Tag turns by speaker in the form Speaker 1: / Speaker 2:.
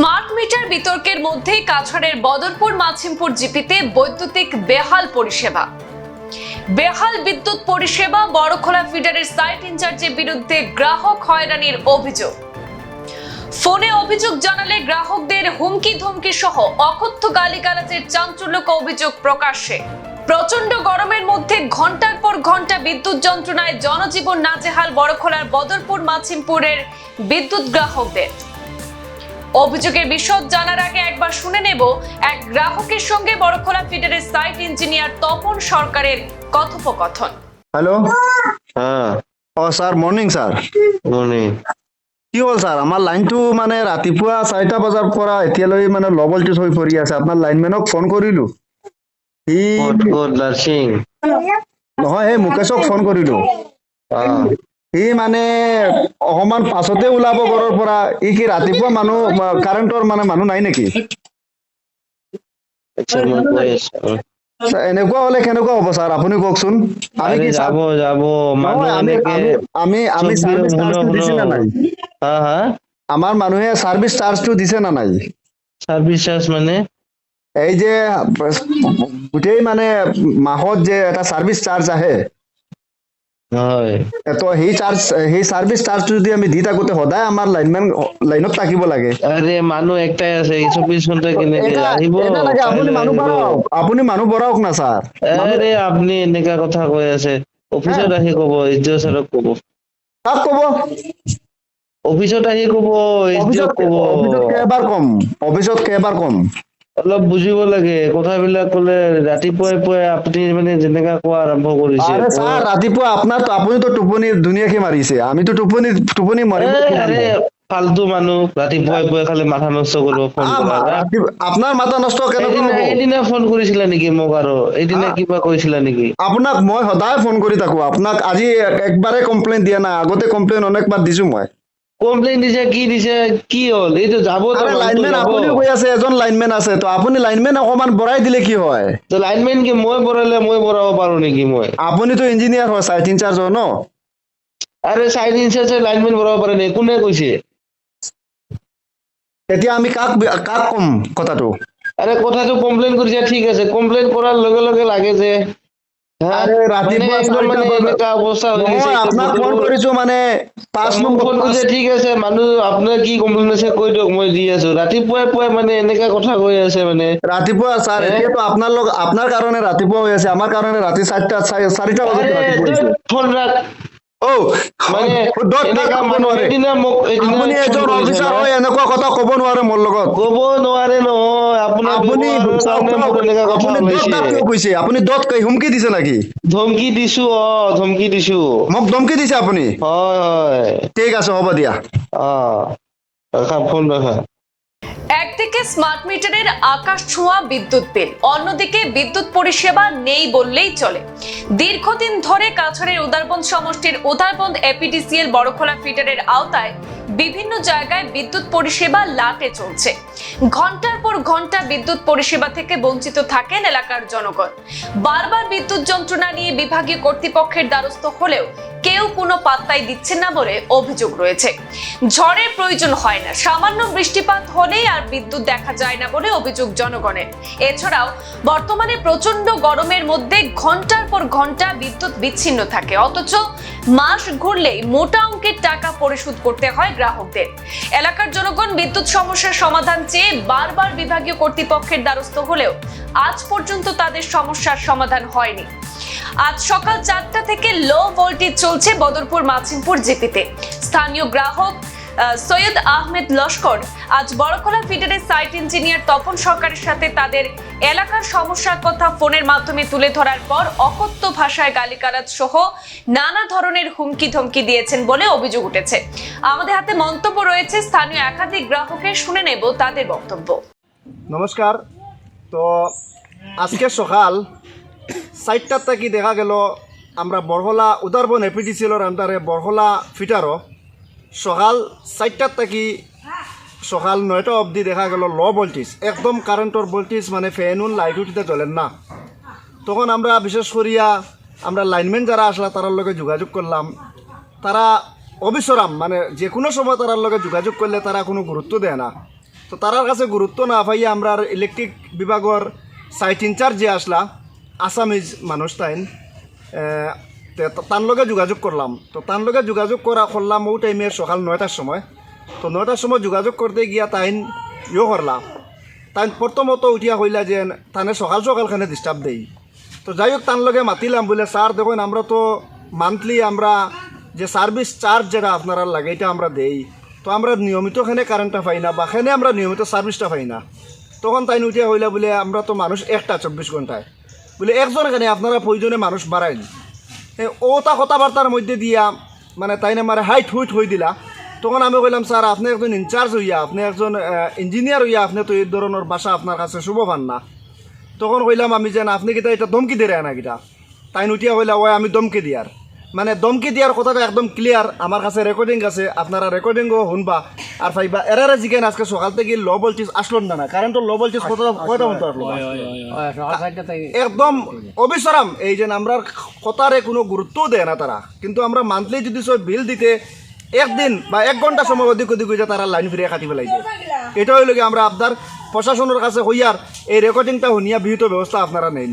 Speaker 1: Smart meter বিতর্কের মধ্যেই কাছাড়ের বদরপুর মাছিমপুর জিপিতে বৈদ্যুতিক বেহাল পরিষেবা। বেহাল বিদ্যুৎ পরিষেবা বড়খোলা ফিডারের সাইট ইনচার্জের বিরুদ্ধে গ্রাহক হয়রানির অভিযোগ। ফোনে অভিযোগ জানালে গ্রাহকদের হুমকি ধমকি সহ অকথ্য গালিগালাজের চাঞ্চল্যক অভিযোগ প্রকাশ্যে। প্রচণ্ড গরমের মধ্যে ঘণ্টার পর ঘণ্টা বিদ্যুৎ যন্ত্রণায় জনজীবন নাজেহাল বড়খোলার বদরপুর মাছিমপুরের বিদ্যুৎ গ্রাহকদের। অভিযোগের বিশদ জানার আগে একবার শুনে নেব এক গ্রাহকের সঙ্গে বড়খোলা ফিডারের সাইট ইঞ্জিনিয়ার তপন সরকারের কথোপকথন।
Speaker 2: হেল্ল'
Speaker 3: হ্যাঁ।
Speaker 2: অঁ ছাৰ মৰ্ণিং ছাৰ
Speaker 3: মনে
Speaker 2: কি হ'ল ছাৰ আমাৰ লাইনটো মানে ৰাতিপুৱা চাৰিটা বজাৰ পৰা এতিয়ালৈ মানে ল' ভল্টেজ হৈ পৰি আছে। আপোনাৰ লাইনমেনক ফোন কৰিলো। সি নহয় সেই মুকেশক ফোন কৰিলো। সি মানে অকমান পাছতে ওলাব ঘৰৰ পৰা। ই কি ৰাতিপুৱা মানুহ কাৰেণ্টৰ মানে মানুহ নাই নেকি?
Speaker 3: আচ্ছা
Speaker 2: ছাৰ, এনেকুৱা হ'লে কেনেকুৱা হ'ব ছাৰ? আপুনি কওকচোন। আমি কি
Speaker 3: যাব যাব।
Speaker 2: আমি আমি আমি চাৰ্ভিচ চাৰ্জটো দিছে নে নাই?
Speaker 3: হা হা?
Speaker 2: আমাৰ মানুহে চাৰ্ভিচ চাৰ্জটো দিছে নে নাই?
Speaker 3: চাৰ্ভিচ চাৰ্জ মানে?
Speaker 2: এই যে গোটেই মানে মাহত যে এটা চাৰ্ভিচ চাৰ্জ আহে তো সেই চাৰ্জ সেই চাৰ্ভিচ চাৰ্জটো যদি আমি দি থাকোতে সদায় আমাৰ লাইনমেন লাইনত থাকিব লাগে।
Speaker 3: আৰে মানুহ একটাই আছে চৌবিশ ঘণ্টা কেনেকে আহিব?
Speaker 2: আপুনি মানুহ। বঢ়াওক আপুনি মানুহ বঢ়াওক না ছাৰ।
Speaker 3: আৰে আপুনি এনেকা কথা কৈ আছে। অফিচত আহি কব এইচ ছাৰক কব।
Speaker 2: কাক ক'ব?
Speaker 3: অফিচত আহি কব
Speaker 2: অফিচত
Speaker 3: কব।
Speaker 2: অফিচত কেইবাৰ কম? অফিচত কেইবাৰ কম?
Speaker 3: অলপ বুজিব লাগে। কথাবিলাক কলে ৰাতিপুৱাই পুৱাই আপুনি মানে যেনেকা কোৱা আৰম্ভ কৰিছে।
Speaker 2: আৰে ছাৰ ৰাতিপুৱা আপোনাৰ আপুনিতো টোপনি ধুনীয়াকে মাৰিছে। আমিতো টোপনি টোপনি মাৰিব
Speaker 3: ফাল্টু মানুহ। ৰাতিপুৱাই পুৱাই খালি মাথা নষ্ট কৰিব ফোন
Speaker 2: আপোনাৰ মাথা নষ্ট কেনেকুৱা
Speaker 3: এদিনা ফোন কৰিছিলা নেকি মোক আৰু? এদিনা কিবা কৈছিলা নেকি?
Speaker 2: আপোনাক মই সদায় ফোন কৰি থাকো। আপোনাক আজি একবাৰে কমপ্লেইন দিয়া নাই। আগতে কমপ্লেইন অনেকবাৰ দিছো মই।
Speaker 3: কমপ্লেইন দিছে কি দিছে কি হ'ল? এইটো যাব তো যাব।
Speaker 2: আপুনিও আছে এজন লাইনমেন আছে। তো আপুনি লাইনমেন অকমান বঢ়াই দিলে কি হয়?
Speaker 3: তো লাইনমেন কি মই বঢ়ালে মই বঢ়াব পাৰো নেকি মই?
Speaker 2: আপুনিতো ইঞ্জিনিয়াৰ হয় চাইট ইনচাৰ্জ হয় ন?
Speaker 3: আৰে চাইড ইঞ্চাৰ্জে লাইনমেন বঢ়াব পাৰে নেকি কোনে কৈছে?
Speaker 2: এতিয়া আমি কাক কাক কম কথাটো?
Speaker 3: আৰে কথাটো কমপ্লেইন কৰিছে ঠিক আছে। কমপ্লেইন কৰাৰ লগে লগে লাগে যে হা?
Speaker 2: আৰে ৰাতিপুৱা
Speaker 3: মানে
Speaker 2: চাৰিটা
Speaker 3: মানে
Speaker 2: বজাত-
Speaker 3: এনেকা অৱস্থা হৈ গৈছে
Speaker 2: আপোনাক ফোন কৰিছো মানে পাঁচ নম্বৰ
Speaker 3: ফোন কৰিছে ঠিক আছে মানুহ আপোনাৰ কি কমপ্লেইন আছে কৈ দিয়ক মই দি আছো। ৰাতিপুৱাই পুৱাই মানে এনেকা কথা কৈ আছে মানে।
Speaker 2: ৰাতিপুৱা ছাৰ এতিয়াতো আপোনাৰ লগ আপোনাৰ কাৰণে ৰাতিপুৱা হৈ আছে আমাৰ কাৰণে ৰাতি চাৰিটা চাৰিটা বজাত
Speaker 3: ফোন ৰাখ। মানে এদিনা
Speaker 2: আপুনি এজন অফিচাৰ হয় এনেকুৱা কথা ক'ব নোৱাৰে মোৰ লগত।
Speaker 3: ক'ব নোৱাৰে নহয়
Speaker 2: আপুনি কৈছে? আপুনি দত কৈ হুমকি দিছে নেকি?
Speaker 3: ধমকি দিছো অ ধমকি দিছো।
Speaker 2: মোক ধমকি দিছে আপুনি?
Speaker 3: হয় হয়।
Speaker 2: ঠিক আছে হ'ব দিয়া।
Speaker 3: অ ফোন রাখা
Speaker 1: একদিকে স্মার্ট মিটারের আকাশ ছোঁয়া বিদ্যুৎ বিল। অন্যদিকে বিদ্যুৎ পরিষেবা নেই বললেই চলে। দীর্ঘদিন ধরে কাছাড়ের উদারবন্দ সমষ্টির উদারবন্দ এপিডিসিএল বড়খোলা ফিটারের আওতায় বিভিন্ন জায়গায় বিদ্যুৎ পরিষেবা লাটে চলছে। ঘণ্টার পর ঘণ্টা বিদ্যুৎ পরিষেবা থেকে বঞ্চিত থাকেন এলাকার জনগণ। বারবার বিদ্যুৎ যন্ত্রণা নিয়ে বিভাগীয় কর্তৃপক্ষের দ্বারস্থ হলেও কেউ কোনো পাত্তাই দিচ্ছেন না বলে অভিযোগ রয়েছে। ঝড়ের প্রয়োজন হয় না। সামান্য বৃষ্টিপাত হলেই আর বিদ্যুৎ দেখা যায় না বলে অভিযোগ জনগণের। এছাড়াও বর্তমানে প্রচণ্ড গরমের মধ্যে ঘণ্টার পর ঘণ্টা বিদ্যুৎ বিচ্ছিন্ন থাকে। অথচ মাস ঘুরলেই মোটা অঙ্কের টাকা পরিশোধ করতে হয় গ্রাহকদের। এলাকার জনগণ বিদ্যুৎ সমস্যার সমাধান চেয়ে বারবার বিভাগীয় কর্তৃপক্ষের দ্বারস্থ হলেও আজ পর্যন্ত তাদের সমস্যার সমাধান হয়নি। আজ সকাল চারটা থেকে লো ভোল্টেজ চলছে বদরপুর মাছিমপুর জিপিতে। স্থানীয় গ্রাহক সৈয়দ আহমেদ লস্কর আজ বড়খোলা ফিডারের সাইট ইঞ্জিনিয়ার তপন সরকারের সাথে তাদের এলাকার সমস্যার কথা ফোনের মাধ্যমে তুলে ধরার পর অকথ্য ভাষায় গালিগালাজ সহ নানা ধরনের হুমকি ধমকি দিয়েছেন বলে অভিযোগ উঠেছে। আমাদের হাতে মন্তব্য রয়েছে, স্থানীয় একাধিক গ্রাহকের শুনে নেব তাদের বক্তব্য।
Speaker 4: নমস্কার। তো আজকে সকাল সাইটটার থেকে দেখা গেল, আমরা বরহলা উদারবন এপিডিসিএলের আন্ডারে বরহলা ফিটারও সকাল চারটার থাকি সকাল নয়টা অবধি দেখা গেল ল ভোল্টেজ। একদম কারেন্টর ভোল্টেজ মানে ফ্যানুন লাইট উঠিতে চলেন না। তখন আমরা, বিশেষ করিয়া, আমরা লাইনম্যান যারা আসলা, তারার লগে যোগাযোগ করলাম। তারা অবিশ্রাম মানে যে কোনো সময় তারার লগে যোগাযোগ করলে তারা কোনো গুরুত্ব দেয় না।
Speaker 2: তো তারার কাছে গুরুত্ব না পাইয়া আমরা ইলেকট্রিক বিভাগের সাইট ইনচার্জ যে আসলা। আসামিজ মানুষ তাইন। তার লগে যোগাযোগ করলাম। তো তার লগে যোগাযোগ করা করলাম ও টাইমে সকাল নয়টার সময়। তো নয়টার সময় যোগাযোগ করতে গিয়া তাইন ইয়ে করলাম তাই প্রথমত উঠিয়া কইলা যে তানে সকাল সকালখানে ডিস্টার্ব দেই। তো যাই হোক তার লগে মাতিলাম বলে স্যার দেখুন আমরা তো মান্থলি আমরা যে সার্ভিস চার্জ যেটা আপনারা লাগে, এটা আমরা দেই। তো আমরা নিয়মিত খানে কারেন্টটা পাই না বা খানে আমরা নিয়মিত সার্ভিসটা পাই না। তখন তাই উঠিয়া হইলা বলে আমরা তো মানুষ একটা চব্বিশ ঘন্টায় বলে একজন এখানে আপনারা প্রয়োজনে মানুষ বাড়াইন। ওটা কথাবার্তার মধ্যে দিয়া মানে তাই না মারে হাইট হুইট হয়ে দিলা। তখন আমি কইলাম, স্যার, আপনি একজন ইনচার্জ হইয়া, আপনি একজন ইঞ্জিনিয়ার হইয়া আপনি তো এই ধরনের বাসা আপনার কাছে শুভ পান না। তখন কইলাম আমি যেন আপনি কিটা এটা দমকি দিয়ে না কিটা তাই উঠিয়া কইলা, ওই আমি দমকি দিয়ার। মানে দমকি দিয়ার কথাটা একদম ক্লিয়ার আমার কাছে রেকর্ডিং আছে আপনারা রেকর্ডিংও শুনবা। আর পাইবা এরারে জিজ্ঞেন আজকে সকাল থেকে লো ভোল্টেজ আসলো না না কারেন্টর লো ভোল্টেজ কত কয়টা মতো আসলো একদম অবিশ্রাম এই যে আমরা কথারে কোনো গুরুত্ব দেয় না তারা কিন্তু আমরা মান্থলি যদি সব বিল দিতে একদিন বা এক ঘণ্টা সময় অধিক অধিক হয়ে যায় তারা লাইন ফিরিয়ে কাটি পেলাই যায় এটা হইল কি আমরা আপনার প্রশাসনের কাছে হইয়ার এই রেকর্ডিংটা শুনিয়া বিহিত ব্যবস্থা আপনারা নেন।